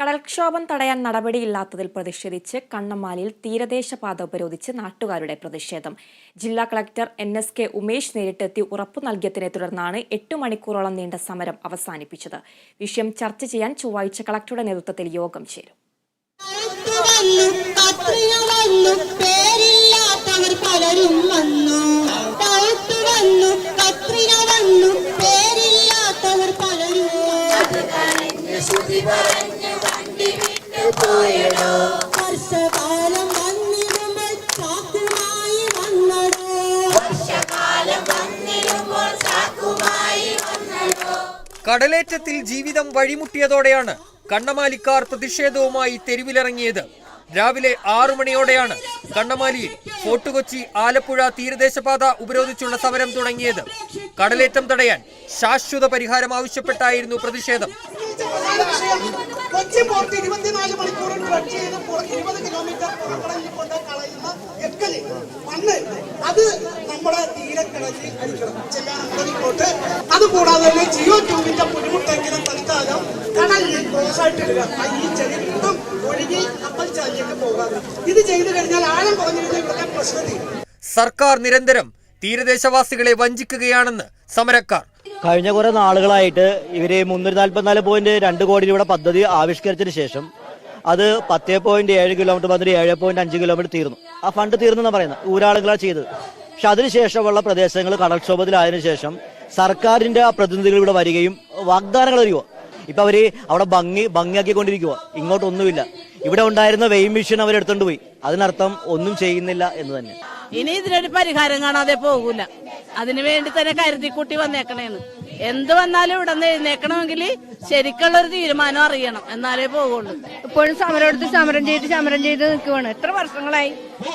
കടൽക്ഷോഭം തടയാൻ നടപടിയില്ലാത്തതിൽ പ്രതിഷേധിച്ച് കണ്ണമ്മാലിയിൽ തീരദേശപാത ഉപരോധിച്ച് നാട്ടുകാരുടെ പ്രതിഷേധം. ജില്ലാ collector N S K Umesh നേരിട്ടെത്തി ഉറപ്പു നൽകിയതിനെ തുടർന്നാണ് എട്ട് മണിക്കൂറോളം നീണ്ട സമരം അവസാനിപ്പിച്ചത്. വിഷയം ചർച്ച ചെയ്യാൻ ചൊവ്വാഴ്ച കളക്ടറുടെ നേതൃത്വത്തിൽ യോഗം ചേരും. കറുത്തു വർഷകാലം വർഷകാലം വന്നിടുമ്പോൾ കാത്തുമായി വന്നടോ കടലേറ്റത്തിൽ ജീവിതം വഴിമുട്ടിയതോടെയാണ് കണ്ണമാലിക്കാർ പ്രതിഷേധവുമായി തെരുവിലിറങ്ങിയത്. രാവിലെ ആറു മണിയോടെയാണ് കണ്ണമാലിയിൽ ഫോർട്ട് കൊച്ചി ആലപ്പുഴ തീരദേശപാത ഉപരോധിച്ചുള്ള സമരം തുടങ്ങിയത്. കടലേറ്റം തടയാൻ ശാശ്വത പരിഹാരം ആവശ്യപ്പെട്ടായിരുന്നു പ്രതിഷേധം. കൊച്ചി പോർട്ട് ഇരുപത്തിനാല് മണിക്കൂറിൽ ട്രക്ക് ചെയ്ത് ഇരുപത് കിലോമീറ്റർ പുറക്കടലിൽ കൊണ്ട് കളയുന്ന എക്കൽ മണ്ണ് അത് നമ്മുടെ തീരക്കടലിൽ അടിക്കണം. അതുകൂടാതെ തന്നെ ജിയോ ട്യൂബിന്റെ ബുദ്ധിമുട്ടെങ്കിലും തൽക്കാലം കടലിൽ ക്രോസായിട്ട് ഇടുക ഈ ചെറിയ ഒഴുകി കപ്പൽ ചാലിലേക്ക് പോകാതെ. ഇത് ചെയ്തു കഴിഞ്ഞാൽ ആഴം കുറഞ്ഞിരുന്ന ഇവിടുത്തെ പ്രശ്നം സർക്കാർ നിരന്തരം തീരദേശവാസികളെ വഞ്ചിക്കുകയാണെന്ന് സമരക്കാർ. കഴിഞ്ഞ കുറെ നാളുകളായിട്ട് ഇവർ മുന്നൂറ്റി നാല്പത്തിനാല് പോയിന്റ് രണ്ട് കോടി രൂപയുടെ പദ്ധതി ആവിഷ്കരിച്ചതിന് ശേഷം അത് പത്തേ പോയിന്റ് ഏഴ് കിലോമീറ്റർ വന്നിട്ട് ഏഴ് പോയിന്റ് അഞ്ച് കിലോമീറ്റർ തീർന്നു. ആ ഫണ്ട് തീർന്നെന്നാണ് പറയുന്നത് ഊരാളുകളാണ് ചെയ്തത്. പക്ഷെ അതിനുശേഷമുള്ള പ്രദേശങ്ങൾ കടൽക്ഷോഭത്തിലായതിനു ശേഷം സർക്കാരിന്റെ ആ പ്രതിനിധികൾ ഇവിടെ വരികയും വാഗ്ദാനങ്ങൾ തരുമോ ഇപ്പൊ അവർ അവിടെ ഭംഗി ഭംഗിയാക്കിക്കൊണ്ടിരിക്കുക ഇങ്ങോട്ടൊന്നുമില്ല. ഇവിടെ ഉണ്ടായിരുന്ന വെയിം മെഷീൻ അവരെടുത്തോണ്ട് പോയി. അതിനർത്ഥം ഒന്നും ചെയ്യുന്നില്ല എന്ന് തന്നെ. ഇനി ഇതിനൊരു പരിഹാരം കാണാതെ പോകൂല. അതിനു വേണ്ടി തന്നെ കരുതിക്കൂട്ടി വന്നേക്കണേന്ന്. എന്ത് വന്നാലും ഇവിടെ നിന്ന് എഴുന്നേക്കണമെങ്കിൽ ശരിക്കുള്ള ഒരു തീരുമാനം അറിയണം. എന്നാലേ പോകുള്ളൂ ഇപ്പോഴും സമരം എടുത്ത് സമരം ചെയ്ത് സമരം ചെയ്ത് നിൽക്കുവാണ്. എത്ര വർഷങ്ങളായി?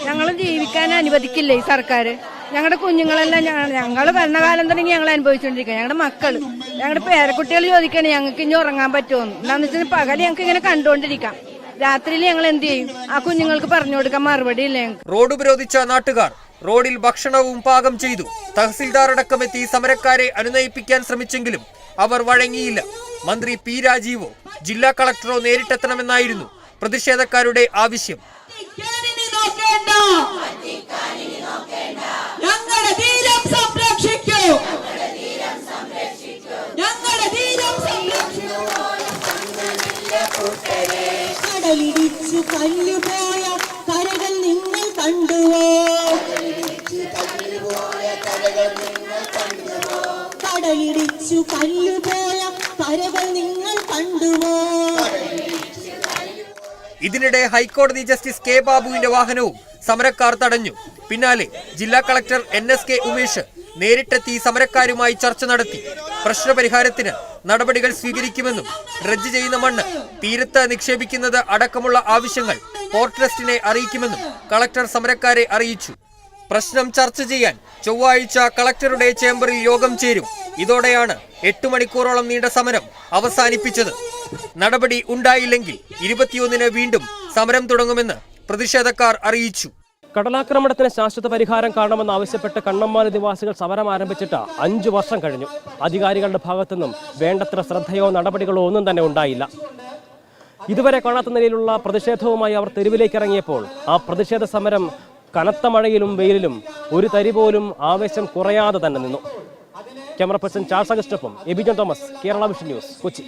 ഞങ്ങൾ ജീവിക്കാൻ അനുവദിക്കില്ല ഈ സർക്കാർ ഞങ്ങളുടെ കുഞ്ഞുങ്ങളെല്ലാം ഞങ്ങൾ ഭരണകാലം തുടങ്ങി ഞങ്ങൾ അനുഭവിച്ചുകൊണ്ടിരിക്കുക ഞങ്ങളുടെ മക്കൾ ഞങ്ങളുടെ പേരക്കുട്ടികൾ ചോദിക്കണേ ഞങ്ങൾക്ക് ഇനി ഉറങ്ങാൻ പറ്റുമെന്ന് എന്താണെന്ന് വെച്ചാൽ പകൽ ഞങ്ങൾക്ക് ഇങ്ങനെ കണ്ടുകൊണ്ടിരിക്കാം രാത്രിയിൽ ഞങ്ങൾ എന്ത് ചെയ്യും? ആ കുഞ്ഞുങ്ങൾക്ക് പറഞ്ഞു കൊടുക്കാൻ മറുപടി ഇല്ല ഞങ്ങൾക്ക്. റോഡ് ഉപരോധിച്ച നാട്ടുകാർ റോഡിൽ ഭക്ഷണവും പാകം ചെയ്തു. തഹസിൽദാർ അടക്കമെത്തി സമരക്കാരെ അനുനയിപ്പിക്കാൻ ശ്രമിച്ചെങ്കിലും അവർ വഴങ്ങിയില്ല. മന്ത്രി പി രാജീവോ ജില്ലാ കളക്ടറോ നേരിട്ടെത്തണമെന്നായിരുന്നു പ്രതിഷേധക്കാരുടെ ആവശ്യം. ഇനി നോക്കേണ്ട. കടലിടിച്ചു കല്ലുപോയ കരകൾ നിങ്ങൾ കണ്ടുവോ? ഇതിനിടെ ഹൈക്കോടതി ജസ്റ്റിസ് കെ ബാബുവിന്റെ വാഹനവും സമരക്കാർ തടഞ്ഞു. പിന്നാലെ ജില്ലാ collector N S K Umesh നേരിട്ടെത്തി സമരക്കാരുമായി ചർച്ച നടത്തി. പ്രശ്നപരിഹാരത്തിന് നടപടികൾ സ്വീകരിക്കുമെന്നും ഡ്രഡ്ജ് ചെയ്യുന്ന മണ്ണ് തീരത്ത് നിക്ഷേപിക്കുന്നത് അടക്കമുള്ള ആവശ്യങ്ങൾ പോർട്ട് ട്രസ്റ്റിനെ അറിയിക്കുമെന്നും കളക്ടർ സമരക്കാരെ അറിയിച്ചു. പ്രശ്നം ചർച്ച ചെയ്യാൻ ചൊവ്വാഴ്ച കളക്ടറുടെ ചേംബറിൽ യോഗം ചേരും. ഇതോടെയാണ് എട്ട് മണിക്കൂറോളം നീണ്ട സമരം അവസാനിപ്പിച്ചത്. നടപടി ഉണ്ടായില്ലെങ്കിൽ ഇരുപത്തിയൊന്നിന് വീണ്ടും സമരം തുടങ്ങുമെന്ന് പ്രതിഷേധക്കാർ അറിയിച്ചു. കടലാക്രമണത്തിന് ശാശ്വത പരിഹാരം കാണണമെന്നാവശ്യപ്പെട്ട് കണ്ണമ്മാല നിവാസികൾ സമരം ആരംഭിച്ചിട്ട് അഞ്ചു വർഷം കഴിഞ്ഞു. അധികാരികളുടെ ഭാഗത്തുനിന്നും വേണ്ടത്ര ശ്രദ്ധയോ നടപടികളോ ഒന്നും തന്നെ ഉണ്ടായില്ല. ഇതുവരെ കാണാത്ത നിലയിലുള്ള പ്രതിഷേധവുമായി അവർ തെരുവിലേക്ക് ഇറങ്ങിയപ്പോൾ ആ പ്രതിഷേധ സമരം കനത്ത മഴയിലും വെയിലിലും ഒരു തരി പോലും ആവേശം കുറയാതെ തന്നെ നിന്നു. Camera person Charles അഗസ്റ്റൊപ്പം Ebijan Thomas Kerala vision news Kochi.